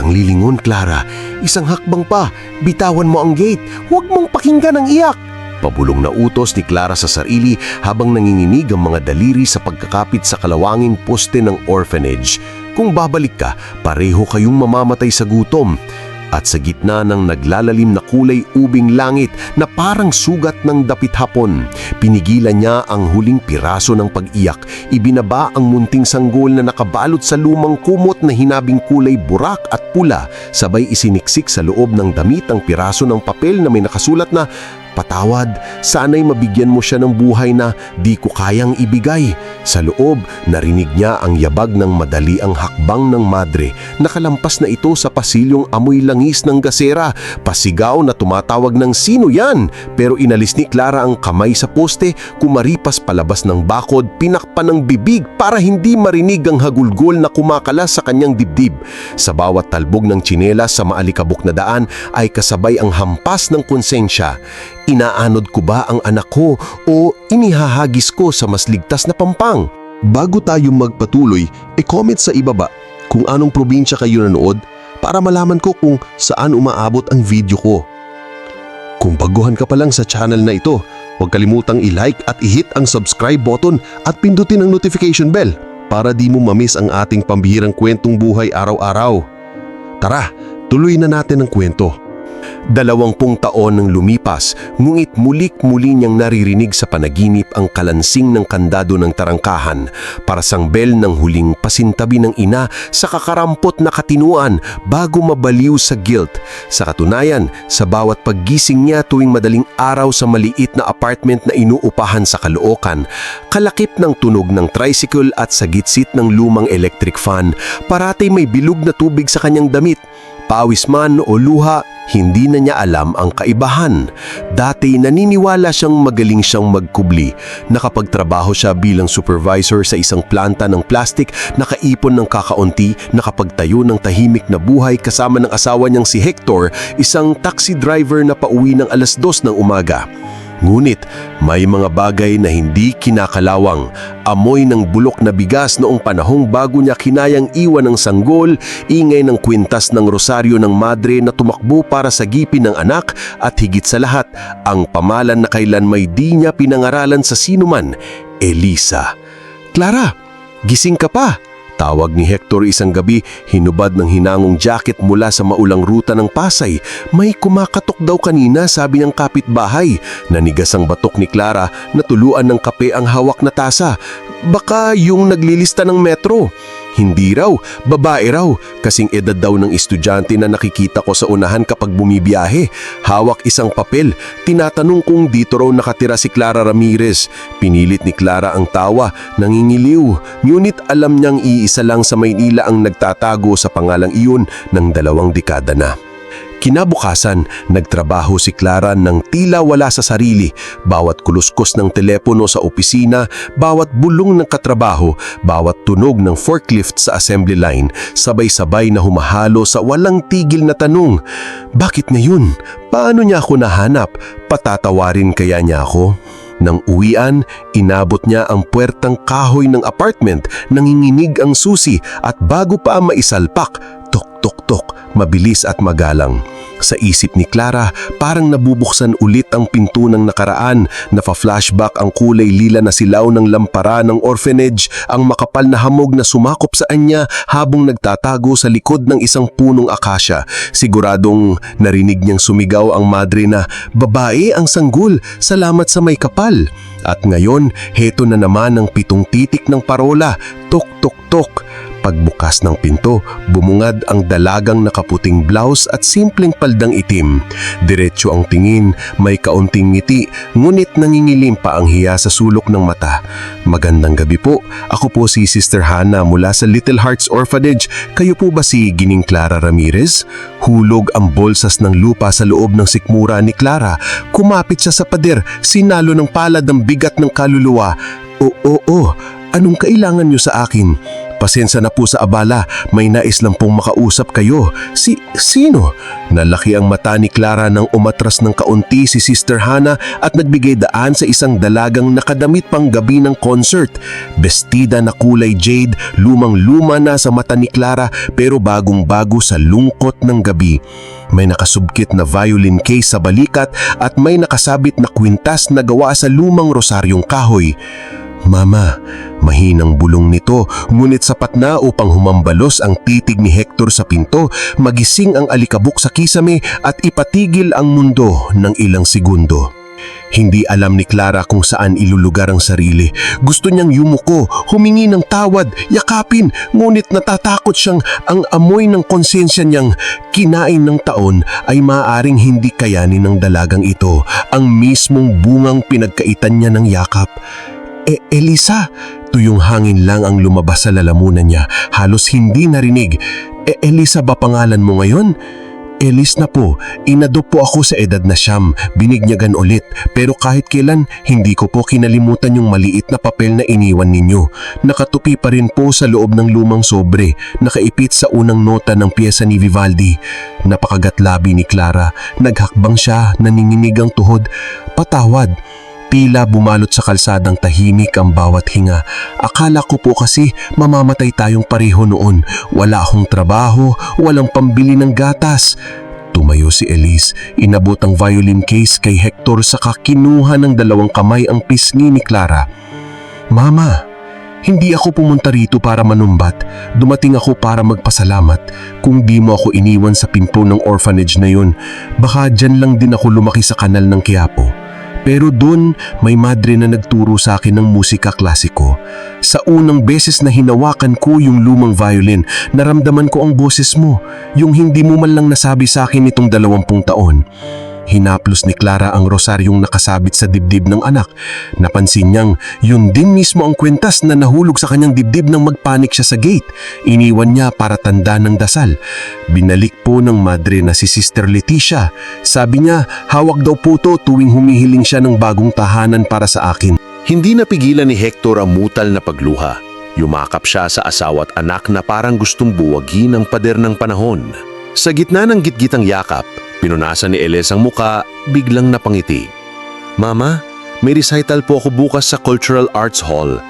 kang lilingon, Clara. Isang hakbang pa. Bitawan mo ang gate. Huwag mong pakinggan ang iyak. Pabulong na utos ni Clara sa sarili habang nanginginig ang mga daliri sa pagkakapit sa kalawanging poste ng orphanage. Kung babalik ka, pareho kayong mamamatay sa gutom. At sa gitna ng naglalalim na kulay ubing langit na parang sugat ng dapit hapon, pinigilan niya ang huling piraso ng pag-iyak. Ibinaba ang munting sanggol na nakabalot sa lumang kumot na hinabing kulay burak at pula, sabay isiniksik sa loob ng damit ang piraso ng papel na may nakasulat na Patawad, sana'y mabigyan mo siya ng buhay na di ko kayang ibigay. Sa loob, narinig niya ang yabag ng madali ang hakbang ng madre. Nakalampas na ito sa pasilyong amoy langis ng gasera. Pasigaw na tumatawag ng sino yan? Pero inalis ni Clara ang kamay sa poste, kumaripas palabas ng bakod, pinakpan ng bibig para hindi marinig ang hagulgol na kumakalas sa kanyang dibdib. Sa bawat talbog ng tsinelas sa maalikabok na daan ay kasabay ang hampas ng konsensya. Inaanod ko ba ang anak ko o inihahagis ko sa mas ligtas na pampang? Bago tayo magpatuloy, e-comment sa ibaba kung anong probinsya kayo nanood para malaman ko kung saan umaabot ang video ko. Kung baguhan ka pa lang sa channel na ito, huwag kalimutang i-like at i-hit ang subscribe button at pindutin ang notification bell para di mo mamiss ang ating pambihirang kwentong buhay araw-araw. Tara, tuloy na natin ang kwento. Dalawampung taon nang lumipas, ngunit mulik-muli niyang naririnig sa panaginip ang kalansing ng kandado ng tarangkahan para sang bel ng huling pasintabi ng ina sa kakarampot na katinuan bago mabaliw sa guilt. Sa katunayan, sa bawat paggising niya tuwing madaling araw sa maliit na apartment na inuupahan sa Caloocan, kalakip ng tunog ng tricycle at sagitsit ng lumang electric fan, parati may bilog na tubig sa kanyang damit. Pawis man o luha, hindi na niya alam ang kaibahan. Dati naniniwala siyang magaling siyang magkubli. Nakapagtrabaho siya bilang supervisor sa isang planta ng plastic, nakaipon ng kakaunti, nakapagtayo ng tahimik na buhay kasama ng asawa niyang si Hector, isang taxi driver na pauwi ng alas dos ng umaga. Ngunit may mga bagay na hindi kinakalawang. Amoy ng bulok na bigas noong panahong bago niya kinayang iwan ng sanggol, ingay ng kwintas ng rosaryo ng madre na tumakbo para sa gipin ng anak at higit sa lahat, ang pamalan na kailan may di niya pinangaralan sa sinuman, Elisa. Clara, gising ka pa! Tawag ni Hector isang gabi, hinubad ng hinangong jacket mula sa maulang ruta ng Pasay. May kumakatok daw kanina, sabi ng kapitbahay. Nanigas ang batok ni Clara na tuluan ng kape ang hawak na tasa. Baka yung naglilista ng metro. Hindi raw, babae raw, kasing edad daw ng estudyante na nakikita ko sa unahan kapag bumibiyahe. Hawak isang papel, tinatanong kung dito raw nakatira si Clara Ramirez. Pinilit ni Clara ang tawa, nangingiliw. Ngunit alam niyang iisa lang sa Maynila ang nagtatago sa pangalang iyon ng dalawang dekada na. Kinabukasan, nagtrabaho si Clara ng tila wala sa sarili. Bawat kuluskos ng telepono sa opisina, bawat bulong ng katrabaho, bawat tunog ng forklift sa assembly line, sabay-sabay na humahalo sa walang tigil na tanong. Bakit ngayon? Paano niya ako nahanap? Patatawarin kaya niya ako? Nang uwian, inabot niya ang puwertang kahoy ng apartment, nanginginig ang susi at bago pa maisalpak, mabilis at magalang. Sa isip ni Clara, parang nabubuksan ulit ang pinto ng nakaraan, nafa-flashback ang kulay lila na silaw ng lampara ng orphanage, ang makapal na hamog na sumakop sa anya habang nagtatago sa likod ng isang punong akasya. Siguradong narinig niyang sumigaw ang madre na, Babae ang sanggol, salamat sa may kapal. At ngayon, heto na naman ang pitong titik ng parola, tok tok tok. Pagbukas ng pinto, bumungad ang dalagang nakaputing blouse at simpleng paldang itim. Diretso ang tingin, may kaunting ngiti, ngunit nangingilim pa ang hiya sa sulok ng mata. Magandang gabi po, ako po si Sister Hannah mula sa Little Hearts Orphanage. Kayo po ba si Gining Clara Ramirez? Hulog ang bolsas ng lupa sa loob ng sikmura ni Clara. Kumapit siya sa pader, sinalo ng palad ng bigat ng kaluluwa. Oo, oo, anong kailangan niyo sa akin? Pasensya na po sa abala, may nais lang pong makausap kayo. Si, sino? Nalaki ang mata ni Clara nang umatras ng kaunti si Sister Hannah at nagbigay daan sa isang dalagang nakadamit pang gabi ng concert. Bestida na kulay jade, lumang-luma na sa mata ni Clara pero bagong-bago sa lungkot ng gabi. May nakasubkit na violin case sa balikat at may nakasabit na kwintas na gawa sa lumang rosaryong kahoy. Mama, mahinang bulong nito ngunit sapat na upang humambalos ang titig ni Hector sa pinto, magising ang alikabok sa kisame at ipatigil ang mundo ng ilang segundo. Hindi alam ni Clara kung saan ilulugar ang sarili. Gusto niyang yumuko, humingi ng tawad, yakapin, ngunit natatakot siyang ang amoy ng konsensya niyang kinain ng taon ay maaaring hindi kayanin ng dalagang ito, ang mismong bungang pinagkaitan niya ng yakap. E, Elisa, tuyong hangin lang ang lumabas sa lalamunan niya, halos hindi narinig. E, Elisa ba pangalan mo ngayon? Elis na po, inadop po ako sa edad na siyam, binigyagan ulit, pero kahit kailan hindi ko po kinalimutan yung maliit na papel na iniwan ninyo. Nakatupi pa rin po sa loob ng lumang sobre, nakaipit sa unang nota ng piyesa ni Vivaldi. Napakagatlabi ni Clara, naghakbang siya, naninginig ang tuhod. Patawad, Tila bumalot sa kalsadang tahimik ang bawat hinga. Akala ko po kasi mamamatay tayong pareho noon. Wala akong trabaho, walang pambili ng gatas. Tumayo si Elise, inabot ang violin case kay Hector saka kinuha ng dalawang kamay ang pisngi ni Clara. Mama, hindi ako pumunta rito para manumbat. Dumating ako para magpasalamat. Kung di mo ako iniwan sa pinto ng orphanage na yun, baka dyan lang din ako lumaki sa kanal ng Quiapo. Pero doon, may madre na nagturo sa akin ng musika klasiko. Sa unang beses na hinawakan ko yung lumang violin, naramdaman ko ang boses mo, yung hindi mo man lang nasabi sa akin itong dalawampung taon. Hinaplos ni Clara ang rosaryong nakasabit sa dibdib ng anak. Napansin niyang yun din mismo ang kwentas na nahulog sa kanyang dibdib nang magpanik siya sa gate. Iniwan niya para tanda ng dasal. Binalik po ng madre na si Sister Leticia. Sabi niya, hawak daw po to tuwing humihiling siya ng bagong tahanan para sa akin. Hindi napigilan ni Hector ang mutal na pagluha. Yumakap siya sa asawa at anak na parang gustong buwagin ang pader ng panahon. Sa gitna ng gitgitang yakap, pinunasan ni Eles ang muka, biglang napangiti. Mama, may recital po ako bukas sa Cultural Arts Hall.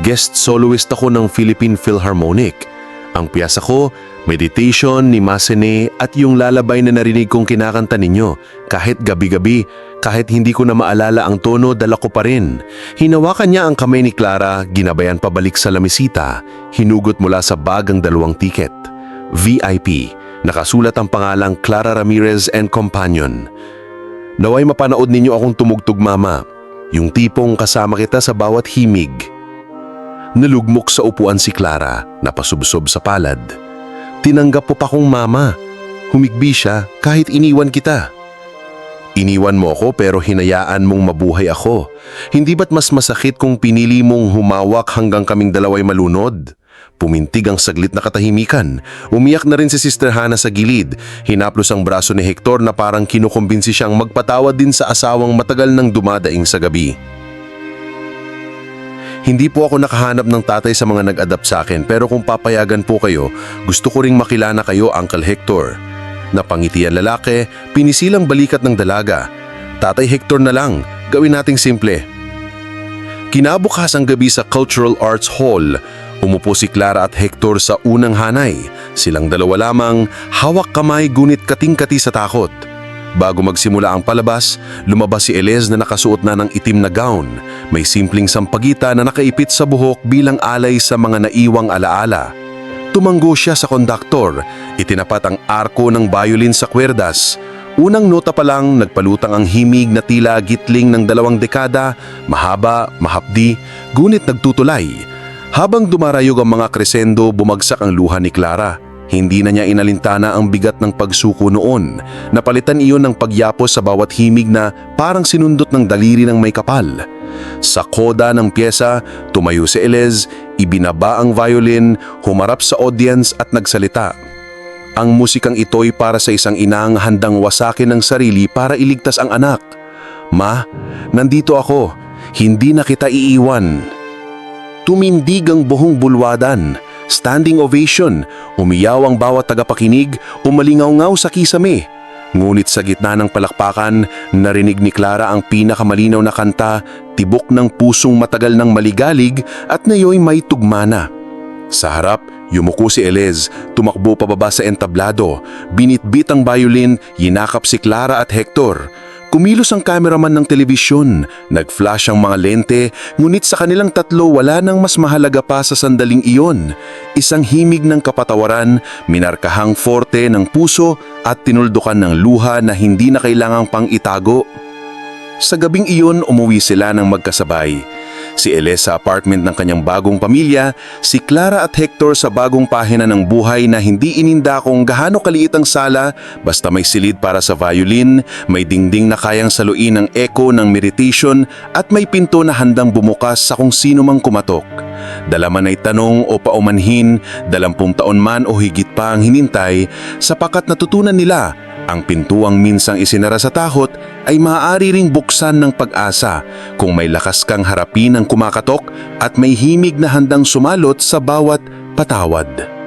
Guest soloist ako ng Philippine Philharmonic. Ang piyasa ko, Meditation ni Masene at yung lalabay na narinig kong kinakanta ninyo. Kahit gabi-gabi, kahit hindi ko na maalala ang tono, dala ko pa rin. Hinawakan niya ang kamay ni Clara, ginabayan pabalik sa lamisita. Hinugot mula sa bag ang dalawang tiket. VIP. Nakasulat ang pangalang Clara Ramirez and Companion. Naway mapanood ninyo akong tumugtog mama. Yung tipong kasama kita sa bawat himig. Nalugmok sa upuan si Clara, napasubsob sa palad. Tinanggap po pa kong mama. Humigbi siya kahit iniwan kita. Iniwan mo ako pero hinayaan mong mabuhay ako. Hindi ba't mas masakit kung pinili mong humawak hanggang kaming dalaway malunod? Pumintig ang saglit na katahimikan. Umiyak na rin si Sister Hannah sa gilid. Hinaplos ang braso ni Hector na parang kinukumbinsi siyang magpatawad din sa asawang matagal nang dumadaing sa gabi. Hindi po ako nakahanap ng tatay sa mga nag-adapt sa akin pero kung papayagan po kayo, gusto ko ring makilana kayo, Uncle Hector. Napangiti ang lalaki, pinisilang balikat ng dalaga. Tatay Hector na lang, gawin nating simple. Kinabukas ang gabi sa Cultural Arts Hall, umupo si Clara at Hector sa unang hanay. Silang dalawa lamang, hawak kamay gunit kating-kati sa takot. Bago magsimula ang palabas, lumabas si Elez na nakasuot na ng itim na gown. May simpleng sampagita na nakaipit sa buhok bilang alay sa mga naiwang alaala. Tumanggo siya sa kondaktor, itinapat ang arko ng violin sa kwerdas. Unang nota pa lang, nagpalutang ang himig na tila gitling ng dalawang dekada, mahaba, mahapdi, gunit nagtutulay. Habang dumarayog ang mga kresendo, bumagsak ang luha ni Clara. Hindi na niya inalintana ang bigat ng pagsuko noon. Napalitan iyon ng pagyapos sa bawat himig na parang sinundot ng daliri ng may kapal. Sa koda ng pyesa, tumayo si Elez, ibinaba ang violin, humarap sa audience at nagsalita. Ang musikang ito'y para sa isang inang handang wasakin ng sarili para iligtas ang anak. Ma, nandito ako. Hindi na kita iiwan. Tumindig ang buhong bulwadan. standing ovation, umiyaw ang bawat tagapakinig, umalingaw-ngaw sa kisame. Ngunit sa gitna ng palakpakan, narinig ni Clara ang pinakamalinaw na kanta, tibok ng pusong matagal ng maligalig at nayo'y may tugmana. Sa harap, yumuko si Elez, tumakbo pababa sa entablado, binitbit ang violin, yinakap si Clara at Hector. Kumilos ang cameraman ng telebisyon, nag-flash ang mga lente, ngunit sa kanilang tatlo wala nang mas mahalaga pa sa sandaling iyon. Isang himig ng kapatawaran, minarkahang forte ng puso at tinuldukan ng luha na hindi na kailangang pang itago. Sa gabing iyon, umuwi sila ng magkasabay. Si Elias sa apartment ng kanyang bagong pamilya, si Clara at Hector sa bagong pahina ng buhay na hindi ininda kung gaano kaliit ang sala basta may silid para sa violin, may dingding na kayang saluin ng echo ng meditation at may pinto na handang bumukas sa kung sino mang kumatok. Dalaman ay tanong o paumanhin, dalampung taon man o higit pa ang hinintay, sapakat natutunan nila ang pintuang minsang isinara sa takot ay maaari ring buksan ng pag-asa kung may lakas kang harapin ang kumakatok at may himig na handang sumalot sa bawat patawad.